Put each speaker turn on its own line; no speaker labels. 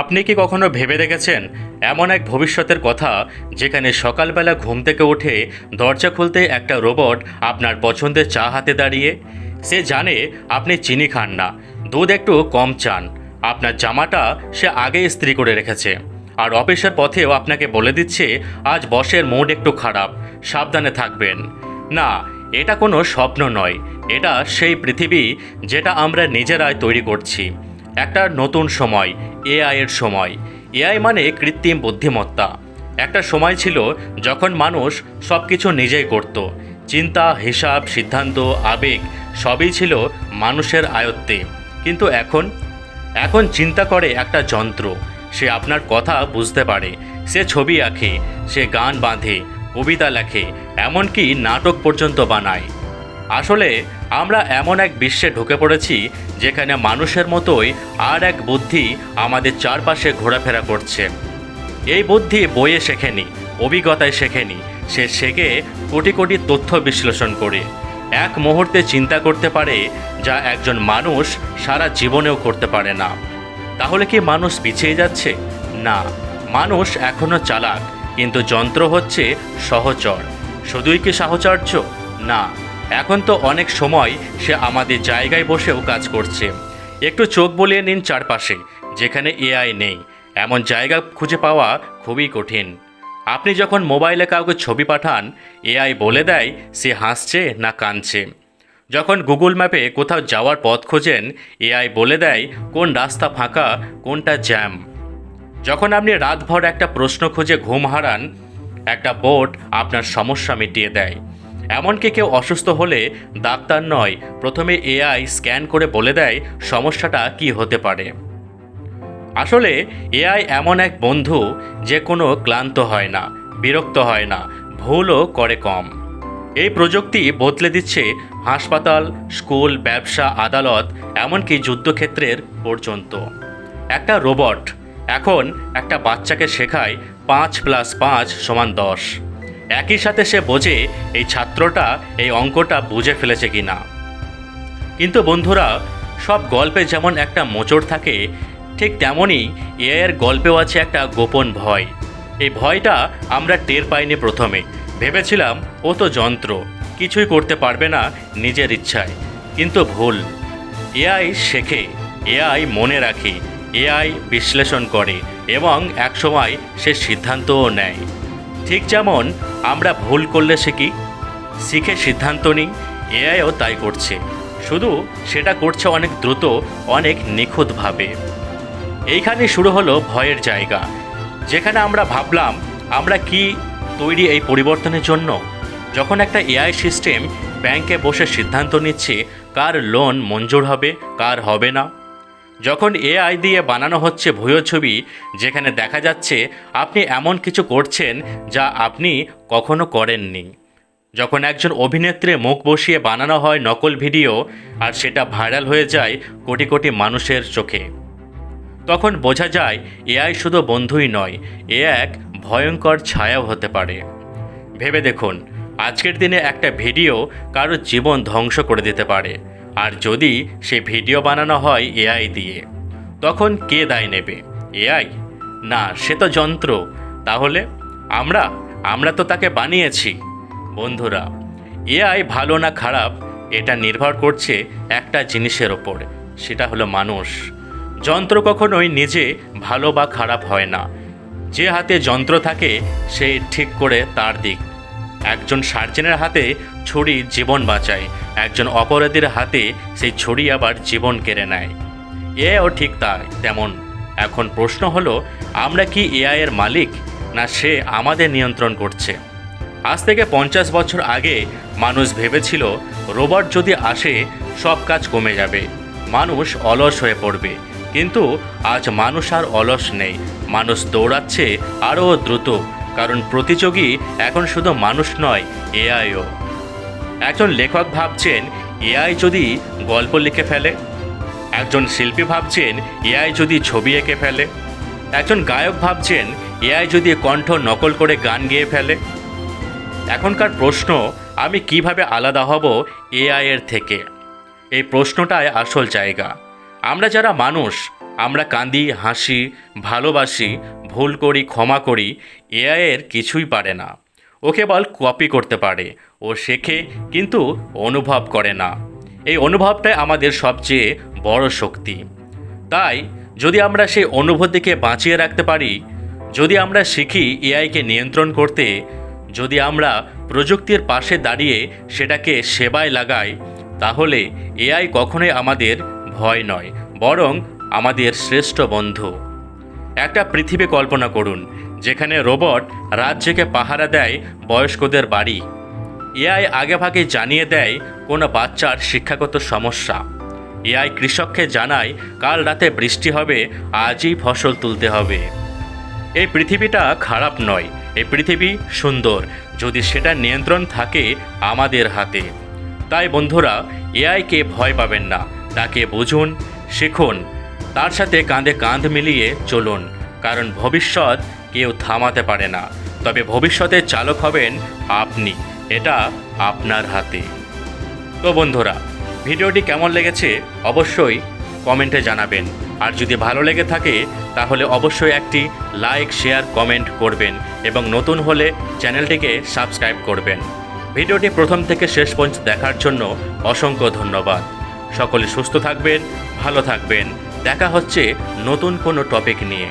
আপনি কি কখনো ভেবে দেখেছেন? এমন এক ভবিষ্যতের কথা যেখানে সকালবেলা ঘুম থেকে উঠে দরজা খুলতে একটা রোবট আপনার পছন্দের চা হাতে দাঁড়িয়ে, সে জানে আপনি চিনি খান না, দুধ একটু কম চান, আপনার জামাটা সে আগে ইস্ত্রি করে রেখেছে, আর অফিসের পথেও আপনাকে বলে দিচ্ছে, আজ বসের মুড একটু খারাপ, সাবধানে থাকবেন। না, এটা কোনো স্বপ্ন নয়, এটা সেই পৃথিবী যেটা আমরা নিজেরাই তৈরি করছি। একটা নতুন সময় এআইয়ের সময়। এআই মানে কৃত্রিম বুদ্ধিমত্তা। একটা সময় ছিল যখন মানুষ সব কিছু নিজেই করত। চিন্তা, হিসাব, সিদ্ধান্ত, আবেগ, সবই ছিল মানুষের আয়ত্তে। কিন্তু এখন? এখন চিন্তা করে একটা যন্ত্র। সে আপনার কথা বুঝতে পারে। সে ছবি আঁকে, সে গান বাঁধে, কবিতা লেখে, এমনকি নাটক পর্যন্ত বানায়। আসলে আমরা এমন এক বিশ্বে ঢুকে পড়েছি যেখানে মানুষের মতোই আর এক বুদ্ধি আমাদের চারপাশে ঘোরাফেরা করছে। এই বুদ্ধি বইয়ে শেখেনি, অভিজ্ঞতায় শেখেনি। সে শেখে কোটি কোটি তথ্য বিশ্লেষণ করে। এক মুহূর্তে চিন্তা করতে পারে যা একজন মানুষ সারা জীবনেও করতে পারে না। তাহলে কি মানুষ পিছিয়ে যাচ্ছে? না, মানুষ এখনও চালাক, কিন্তু যন্ত্র হচ্ছে সহচর। শুধুই কি সাহচর্য? না। এখন তো অনেক সময় সে আমাদের জায়গায় বসেও কাজ করছে। একটু চোখ বলিয়ে নিন চারপাশে, যেখানে এআই নেই। এমন জায়গা খুঁজে পাওয়া খুবই কঠিন। আপনি যখন মোবাইলে কাউকে ছবি পাঠান এআই বলে দেয় সে হাসছে না কাঁদছে। যখন গুগল ম্যাপে কোথাও যাওয়ার পথ খোঁজেন এআই বলে দেয় কোন রাস্তা ফাঁকা, কোনটা জ্যাম। যখন আপনি রাতভর একটা প্রশ্ন খুঁজে ঘুম হারান, একটা বোর্ড আপনার সমস্যা মিটিয়ে দেয়। এমনকি কেউ অসুস্থ হলে ডাক্তার নয়, প্রথমে এআই স্ক্যান করে বলে দেয় সমস্যাটা কি হতে পারে। আসলে, এআই এমন এক বন্ধু যে কোনো ক্লান্ত হয় না, বিরক্ত হয় না, ভুলও করে কম। এই প্রযুক্তি বদলে দিচ্ছে হাসপাতাল, স্কুল, ব্যবসা, আদালত, এমনকি যুদ্ধক্ষেত্রের পর্যন্ত। একটা রোবট এখন একটা বাচ্চাকে শেখায় পাঁচ প্লাস পাঁচ সমান দশ। একই সাথে সে বোঝে এই ছাত্রটা এই অঙ্কটা বুঝে ফেলেছে কি না কিন্তু বন্ধুরা, সব গল্পে যেমন একটা মোচড় থাকে, ঠিক তেমনই এআইয়ের গল্পেও আছে একটা গোপন ভয়। এই ভয়টা আমরা টের পাইনি প্রথমে। ভেবেছিলাম, ও তো যন্ত্র, কিছুই করতে পারবে না নিজের ইচ্ছায়। কিন্তু ভুল। এআই শেখে এআই মনে রাখে এআই বিশ্লেষণ করে, এবং একসময় সে সিদ্ধান্তও নেয়। ঠিক যেমন আমরা ভুল করলে শিখি শিখে সিদ্ধান্ত নিই, এআইও তাই করছে। শুধু সেটা করছে অনেক দ্রুত, অনেক নিখুঁতভাবে। এইখানে শুরু হলো ভয়ের জায়গা। যেখানে আমরা ভাবলাম, আমরা কি তৈরি এই পরিবর্তনের জন্য? যখন একটা এআই সিস্টেম ব্যাংকে বসে সিদ্ধান্ত নিচ্ছে, কার লোন মঞ্জুর হবে, কার হবে না যখন এআই দিয়ে বানানো হচ্ছে ভুয়ো ছবি, যেখানে দেখা যাচ্ছে আপনি এমন কিছু করছেন যা আপনি কখনো করেননি। যখন একজন অভিনেত্রী মুখ বসিয়ে বানানো হয় নকল ভিডিও, আর সেটা ভাইরাল হয়ে যায় কোটি কোটি মানুষের চোখে। তখন বোঝা যায় এআই শুধু বন্ধুই নয়, এ এক ভয়ঙ্কর ছায়াও হতে পারে। ভেবে দেখুন, আজকের দিনে একটা ভিডিও কারও জীবন ধ্বংস করে দিতে পারে। আর যদি সে ভিডিও বানানো হয় এআই দিয়ে, তখন কে দায় নেবে? এআই? না, সে তো যন্ত্র। তাহলে আমরা আমরা তো তাকে বানিয়েছি। বন্ধুরা, এআই ভালো না খারাপ, এটা নির্ভর করছে একটা জিনিসের ওপর, সেটা হলো মানুষ। যন্ত্র কখনোই নিজে ভালো বা খারাপ হয় না। যে হাতে যন্ত্র থাকে, সে ঠিক করে তার দিক। একজন সার্জেনের হাতে ছুরি জীবন বাঁচায়, একজন অপরাধীর হাতে সেই ছুরি আবার জীবন কেড়ে নেয়। এও ঠিক তাই, তেমন। এখন প্রশ্ন হলো, আমরা কি এআই এর মালিক, না সে আমাদের নিয়ন্ত্রণ করছে? আজ থেকে পঞ্চাশ বছর আগে মানুষ ভেবেছিল, রোবট যদি আসে, সব কাজ কমে যাবে। মানুষ অলস হয়ে পড়বে। কিন্তু আজ মানুষ আর অলস নেই। মানুষ দৌড়াচ্ছে আরও দ্রুত। কারণ প্রতিযোগী এখন শুধু মানুষ নয় এআইও একজন লেখক ভাবছেন এআই যদি গল্প লিখে ফেলে। একজন শিল্পী ভাবছেন এআই যদি ছবি এঁকে ফেলে। একজন গায়ক ভাবছেন এআই যদি কণ্ঠ নকল করে গান গেয়ে ফেলে। এখনকার প্রশ্ন, আমি কীভাবে আলাদা হব এআই এর থেকে? এই প্রশ্নটাই আসল জায়গা। আমরা যারা মানুষ, আমরা কান্দি, হাসি, ভালোবাসি ভুল করি, ক্ষমা করি এআইয়ের কিছুই পারে না। ও কেবল কপি করতে পারে, ও শেখে কিন্তু অনুভব করে না। এই অনুভবটাই আমাদের সবচেয়ে বড় শক্তি। তাই, যদি আমরা সেই অনুভূতিকে বাঁচিয়ে রাখতে পারি, যদি আমরা শিখি এআইকে নিয়ন্ত্রণ করতে, যদি আমরা প্রযুক্তির পাশে দাঁড়িয়ে সেটাকে সেবায় লাগাই, তাহলে এআই কখনোই আমাদের ভয় নয়, বরং আমাদের শ্রেষ্ঠ বন্ধু। একটা পৃথিবী কল্পনা করুন, যেখানে রোবট রাত পাহারা দেয় বয়স্কদের বাড়ি। এআই আগেভাগে জানিয়ে দেয় কোনো বাচ্চার শিক্ষাগত সমস্যা। এআই কৃষককে জানায়, কাল রাতে বৃষ্টি হবে, আজই ফসল তুলতে হবে। এই পৃথিবীটা খারাপ নয়, এই পৃথিবী সুন্দর, যদি সেটা নিয়ন্ত্রণ থাকে আমাদের হাতে। তাই বন্ধুরা, এআইকে ভয় পাবেন না, তাকে বুঝুন, শিখুন তার সাথে কাঁধে কাঁধ মিলিয়ে চলুন, কারণ ভবিষ্যৎ কেউ থামাতে পারে না। তবে ভবিষ্যতের চালক হবেন আপনি, এটা আপনার হাতে। তো বন্ধুরা, ভিডিওটি কেমন লেগেছে অবশ্যই কমেন্টে জানাবেন। আর যদি ভালো লেগে থাকে, তাহলে অবশ্যই একটি লাইক, শেয়ার, কমেন্ট করবেন এবং নতুন হলে চ্যানেলটিকে সাবস্ক্রাইব করবেন। ভিডিওটি প্রথম থেকে শেষ পর্যন্ত দেখার জন্য অসংখ্য ধন্যবাদ। সকলে সুস্থ থাকবেন, ভালো থাকবেন। দেখা হচ্ছে নতুন কোনো টপিক নিয়ে।